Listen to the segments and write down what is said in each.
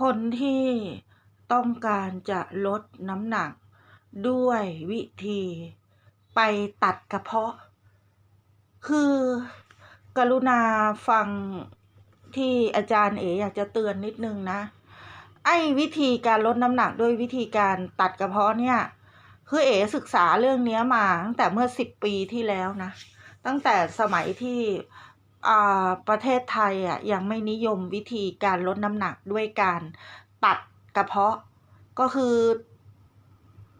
คนที่ต้องการจะลดน้ำหนักด้วยวิธี ไปตัดกระเพาะ คือกรุณาฟังที่อาจารย์เอ๋อยากจะเตือนนิดนึงนะ ไอ้วิธีการลดน้ำหนักด้วยวิธีการตัดกระเพาะเนี่ยคือเอ๋ศึกษาเรื่องนี้มาตั้งแต่เมื่อสิบปีที่แล้วนะ ตั้งแต่สมัยที่ ประเทศไทยอะยังไม่นิยมวิธีการลดน้ำหนักด้วยการตัดกระเพาะก็คือ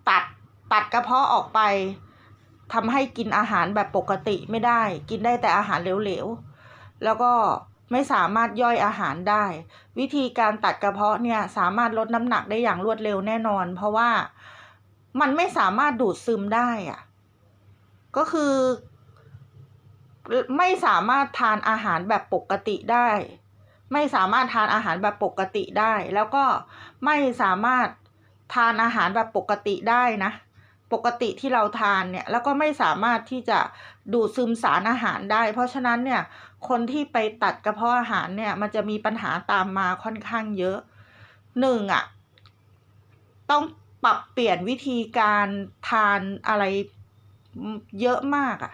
ตัดตัดกระเพาะออกไปทำให้กินอาหารแบบปกติไม่ได้ กินได้แต่อาหารเหลวๆ แล้วก็ไม่สามารถย่อยอาหารได้ วิธีการตัดกระเพาะเนี่ยสามารถลดน้ำหนักได้อย่างรวดเร็วแน่นอน เพราะว่ามันไม่สามารถดูดซึมได้อะก็คือ ไม่สามารถทานอาหารแบบปกติได้ ไม่สามารถทานอาหารแบบปกติได้ แล้วก็ไม่สามารถทานอาหารแบบปกติได้นะ ปกติที่เราทานเนี่ยแล้วก็ไม่สามารถที่จะดูดซึมสารอาหารได้ เพราะฉะนั้นเนี่ยคนที่ไปตัดกระเพาะอาหารเนี่ยมันจะมีปัญหาตามมาค่อนข้างเยอะหนึ่งอะต้องปรับเปลี่ยนวิธีการทานอะไรเยอะมากอะ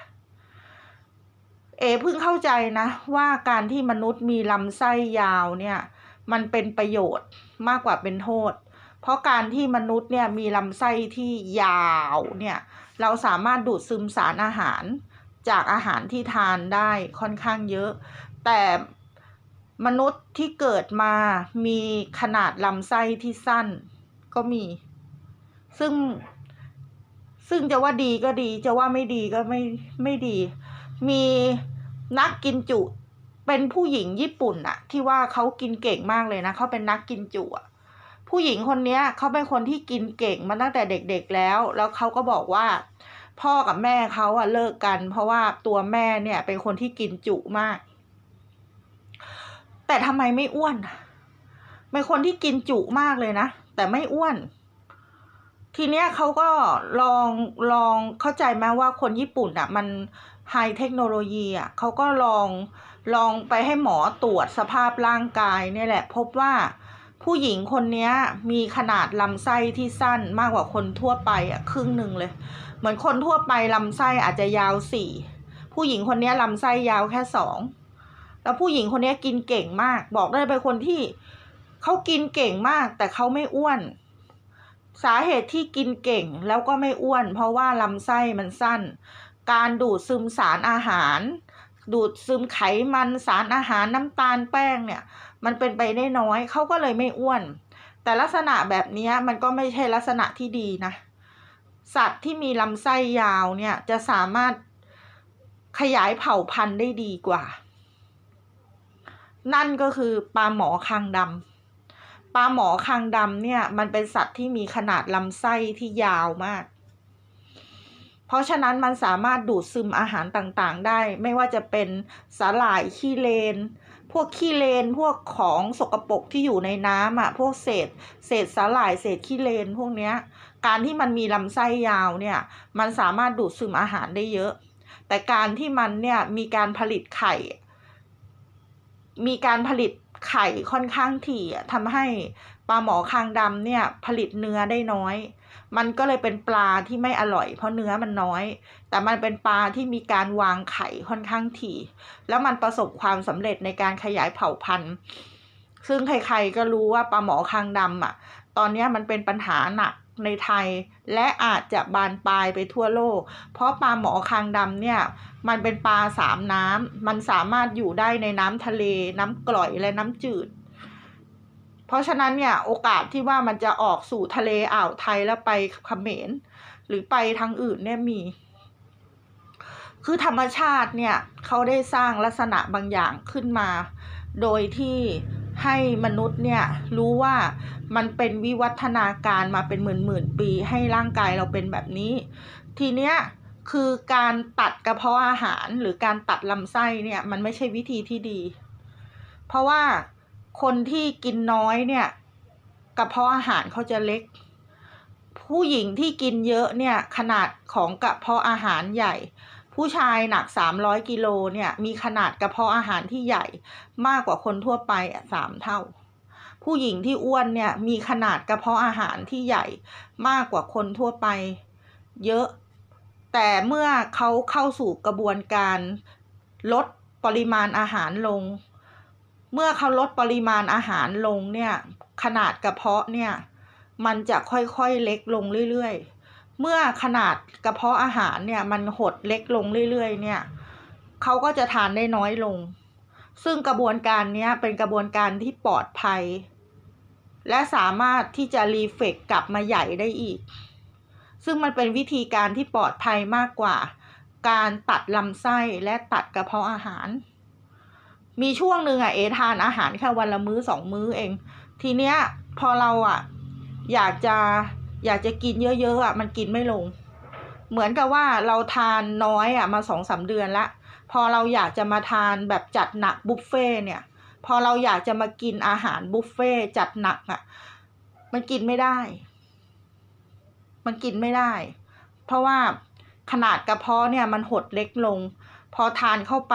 เอเพิ่งเข้าใจนะว่าการที่มนุษย์มีลำไส้ยาวเนี่ยมันเป็นประโยชน์มากกว่าเป็นโทษ เพราะการที่มนุษย์เนี่ยมีลำไส้ที่ยาวเนี่ยเราสามารถดูดซึมสารอาหารจากอาหารที่ทานได้ค่อนข้างเยอะ แต่มนุษย์ที่เกิดมามีขนาดลำไส้ที่สั้นก็มี ซึ่งซึ่งจะว่าดีก็ดีจะว่าไม่ดีก็ไม่ไม่ดี มีนักกินจุเป็นผู้หญิงญี่ปุ่นอะที่ว่าเขากินเก่งมากเลยนะเขาเป็นนักกินจุอะผู้หญิงคนเนี้ยเขาเป็นคนที่กินเก่งมาตั้งแต่เด็กๆแล้ว แล้วเขาก็บอกว่า พ่อกับแม่เขาอะเลิกกัน เพราะว่าตัวแม่เนี่ยเป็นคนที่กินจุมาก แต่ทำไมไม่อ้วนเป็นคนที่กินจุมากเลยนะแต่ไม่อ้วน ทีเนี้ยเขาก็ลองลองเข้าใจไหมว่าคนญี่ปุ่นอะมัน ไฮเทคโนโลยีอะเขาก็ลองลองไปให้หมอตรวจสภาพร่างกายเนี่ยแหละ พบว่าผู้หญิงคนนี้มีขนาดลำไส้ที่สั้นมากกว่าคนทั่วไปอะครึ่งหนึ่งเลย เหมือนคนทั่วไปลำไส้อาจจะยาวสี่ผู้หญิงคนนี้ลำไส้ยาวแค่สองแล้วผู้หญิงคนนี้กินเก่งมาก บอกได้เป็นคนที่เขากินเก่งมาก แต่เขาไม่อ้วน สาเหตุที่กินเก่งแล้วก็ไม่อ้วน เพราะว่าลำไส้มันสั้น การดูดซึมสารอาหาร ดูดซึมไขมันสารอาหารน้ำตาลแป้งเนี่ย มันเป็นไปได้น้อยเขาก็เลยไม่อ้วน แต่ลักษณะแบบนี้มันก็ไม่ใช่ลักษณะที่ดีนะ สัตว์ที่มีลำไส้ยาวเนี่ยจะสามารถขยายเผ่าพันธุ์ได้ดีกว่า นั่นก็คือปลาหมอคางดำปลาหมอคางดำเนี่ยมันเป็นสัตว์ที่มีขนาดลำไส้ที่ยาวมาก ราะฉะนั้นมันสามารถดูดซึมอาหารต่างๆ ได้ ไม่ว่าจะเป็นสาหร่ายขี้เลน พวกขี้เลน พวกของสกปรกที่อยู่ในน้ำอะ พวกเศษ เศษสาหร่าย เศษขี้เลน พวกเนี้ย การที่มันมีลำไส้ยาวเนี่ย มันสามารถดูดซึมอาหารได้เยอะ แต่การที่มันเนี่ยมีการผลิตไข่ มีการผลิตไข่ค่อนข้างถี่ทำให้ ปลาหมอคางดำเนี่ยผลิตเนื้อได้น้อย มันก็เลยเป็นปลาที่ไม่อร่อย เพราะเนื้อมันน้อย แต่มันเป็นปลาที่มีการวางไข่ค่อนข้างถี่ แล้วมันประสบความสำเร็จในการขยายเผ่าพันธุ์ ซึ่งใครๆก็รู้ว่าปลาหมอคางดำอะ ตอนนี้มันเป็นปัญหาหนักในไทย และอาจจะบานปลายไปทั่วโลก เพราะปลาหมอคางดำเนี่ย มันเป็นปลาสามน้ำมันสามารถอยู่ได้ในน้ำทะเล น้ำกร่อยและน้ำจืด ราะฉะนั้นเนี่ยโอกาสที่ว่ามันจะออกสู่ทะเลอ่าวไทยแล้วไปเขมรหรือไปทางอื่นเนี่ยมี คือธรรมชาติเนี่ยเขาได้สร้างลักษณะบางอย่างขึ้นมา โดยที่ให้มนุษย์เนี่ยรู้ว่ามันเป็นวิวัฒนาการมาเป็นหมื่นหมื่นปีให้ร่างกายเราเป็นแบบนี้ ทีเนี้ยคือการตัดกระเพาะอาหารหรือการตัดลำไส้เนี่ยมันไม่ใช่วิธีที่ดี เพราะว่า คนที่กินน้อยเนี่ยกระเพาะอาหารเขาจะเล็ก ผู้หญิงที่กินเยอะเนี่ยขนาดของกระเพาะอาหารใหญ่ ผู้ชายหนักสามร้อยกิโลเนี่ยมีขนาดกระเพาะอาหารที่ใหญ่มากกว่าคนทั่วไปสามเท่า ผู้หญิงที่อ้วนเนี่ยมีขนาดกระเพาะอาหารที่ใหญ่มากกว่าคนทั่วไปเยอะ แต่เมื่อเขาเข้าสู่กระบวนการลดปริมาณอาหารลง เมื่อเขาลดปริมาณอาหารลงเนี่ย ขนาดกระเพาะเนี่ย มันจะค่อยๆเล็กลงเรื่อยๆ เมื่อขนาดกระเพาะอาหารเนี่ย มันหดเล็กลงเรื่อยๆ เนี่ยเขาก็จะทานได้น้อยลง ซึ่งกระบวนการนี้เป็นกระบวนการที่ปลอดภัย และสามารถที่จะรีเฟกกลับมาใหญ่ได้อีก ซึ่งมันเป็นวิธีการที่ปลอดภัยมากกว่า การตัดลำไส้และตัดกระเพาะอาหาร มีช่วงหนึ่งอะเอทานอาหารแค่วันละมื้อสองมื้อเอง ทีเนี้ยพอเราอะอยากจะอยากจะกินเยอะๆอะมันกินไม่ลง เหมือนกับว่าเราทานน้อยอะมาสองสาเดือนละพอเราอยากจะมาทานแบบจัดหนักบุฟเฟ่เนี่ย พอเราอยากจะมากินอาหารบุฟเฟ่จัดหนักอะ่ะ มันกินไม่ได้ มันกินไม่ได้ เพราะว่าขนาดกระเพาะเนี่ยมันหดเล็กลง พอทานเข้าไป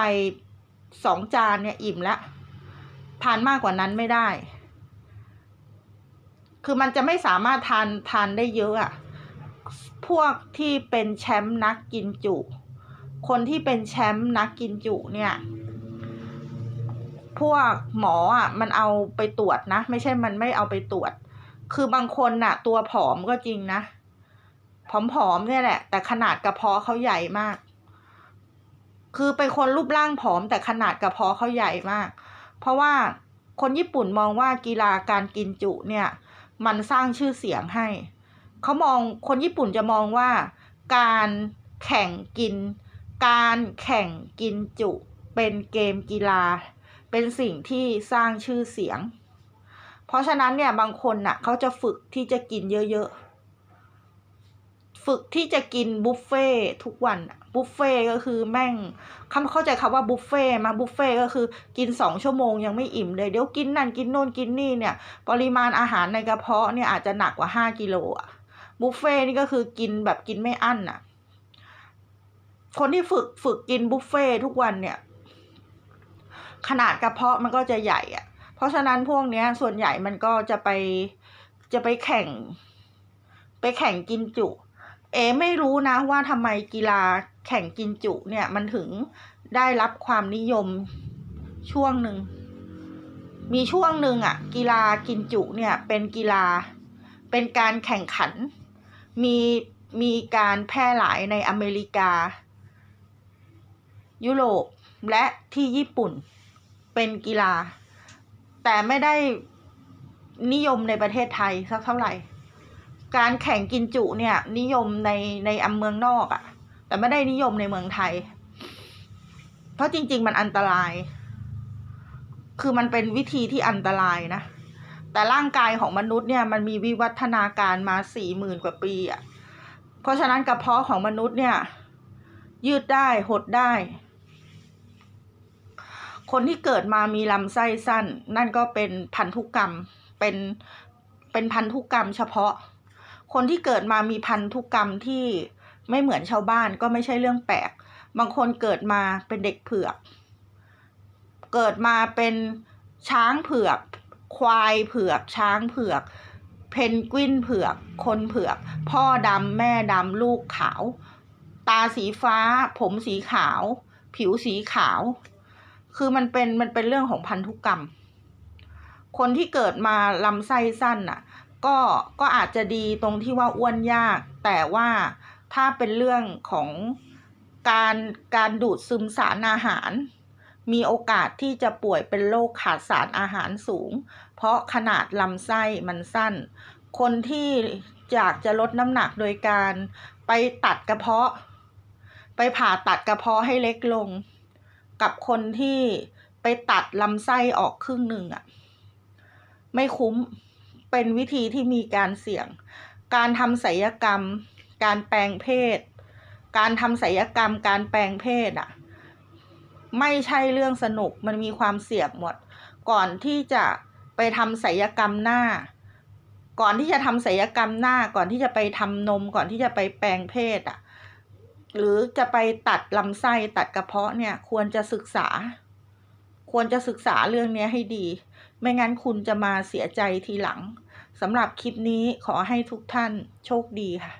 สองจานเนี่ยอิ่มแล้วทานมากกว่านั้นไม่ได้ คือมันจะไม่สามารถทานทานได้เยอะอะพวกที่เป็นแชมป์นักกินจุ คนที่เป็นแชมป์นักกินจุเนี่ย พวกหมออะมันเอาไปตรวจนะ ไม่ใช่มันไม่เอาไปตรวจ คือบางคนน่ะ ตัวผอมก็จริงนะ ผอมๆเนี่ยแหละ แต่ขนาดกระเพาะเขาใหญ่มาก คือเป็นคนรูปร่างผอมแต่ขนาดกระเพาะเขาใหญ่มาก เพราะว่าคนญี่ปุ่นมองว่ากีฬาการกินจุเนี่ย มันสร้างชื่อเสียงให้ เขามองคนญี่ปุ่นจะมองว่า การแข่งกิน การแข่งกินจุ เป็นเกมกีฬา เป็นสิ่งที่สร้างชื่อเสียง เพราะฉะนั้นเนี่ยบางคนน่ะเขาจะฝึกที่จะกินเยอะๆ ฝึกที่จะกินบุฟเฟ่ทุกวันบุฟเฟ่ก็คือแม่งคำเข้าใจคำว่าบุฟเฟ่มาบุฟเฟ่ก็คือกินสองชั่วโมงยังไม่อิ่มเลยเดี๋ยวกินนั่นกินโน่นกินนี่เนี่ย ปริมาณอาหารในกระเพาะเนี่ยอาจจะหนักกว่าห้ากิโลอะบุฟเฟ่นี่ก็คือกินแบบกินไม่อั้นอะคนที่ฝึกฝึกกินบุฟเฟ่ทุกวันเนี่ย ขนาดกระเพาะมันก็จะใหญ่อะเพราะฉะนั้นพวกเนี้ยส่วนใหญ่มันก็จะไปจะไปแข่ง ไปแข่งกินจุ เอไม่รู้นะว่าทำไมกีฬาแข่งกินจุเนี่ยมันถึงได้รับความนิยมช่วงหนึ่ง มีช่วงหนึ่งอะกีฬากินจุเนี่ยเป็นกีฬาเป็นการแข่งขัน มีมีการแพร่หลายในอเมริกา ยุโรปและที่ญี่ปุ่นเป็นกีฬา แต่ไม่ได้นิยมในประเทศไทยสักเท่าไหร่ การแข่งกินจุเนี่ย นิยมในในอำเมืองนอกอะ่ะ แต่ไม่ได้นิยมในเมืองไทย เพราะจริง ๆ มันอันตราย คือมันเป็นวิธีที่อันตรายนะ แต่ร่างกายของมนุษย์เนี่ยมันมีวิวัฒนาการมาสี่หมื่นกว่าปีอะ่ะ เพราะฉะนั้นกระเพาะของมนุษย์เนี่ย ยืดได้หดได้ คนที่เกิดมามีลำไส้สั้น นั่นก็เป็นพันธุกรรมเป็นเป็นพันธุกรรมเฉพาะ คนที่เกิดมามีพันธุกรรมที่ไม่เหมือนชาวบ้านก็ไม่ใช่เรื่องแปลก บางคนเกิดมาเป็นเด็กเผือก เกิดมาเป็นช้างเผือก ควายเผือก ช้างเผือก เพนกวินเผือก คนเผือก พ่อดำแม่ดำลูกขาว ตาสีฟ้า ผมสีขาว ผิวสีขาว คือมันเป็นมันเป็นเรื่องของพันธุกรรม คนที่เกิดมาลำไส้สั้นน่ะ ก็ก็อาจจะดีตรงที่ว่าอ้วนยาก แต่ว่าถ้าเป็นเรื่องของการการดูดซึมสารอาหาร มีโอกาสที่จะป่วยเป็นโรคขาดสารอาหารสูง เพราะขนาดลำไส้มันสั้น คนที่อยากจะลดน้ำหนักโดยการไปตัดกระเพาะ ไปผ่าตัดกระเพาะให้เล็กลง กับคนที่ไปตัดลำไส้ออกครึ่งหนึ่งอะไม่คุ้ม เป็นวิธีที่มีการเสี่ยง การทำศัลยกรรม การแปลงเพศ การทำศัลยกรรม การแปลงเพศอะไม่ใช่เรื่องสนุก มันมีความเสี่ยงหมด ก่อนที่จะไปทำศัลยกรรมหน้า ก่อนที่จะทำศัลยกรรมหน้า ก่อนที่จะไปทำนม ก่อนที่จะไปแปลงเพศอะหรือจะไปตัดลำไส้ ตัดกระเพาะเนี่ย ควรจะศึกษา ควรจะศึกษาเรื่องนี้ให้ดี ไม่งั้นคุณจะมาเสียใจทีหลังสำหรับคลิปนี้ขอให้ทุกท่านโชคดีค่ะ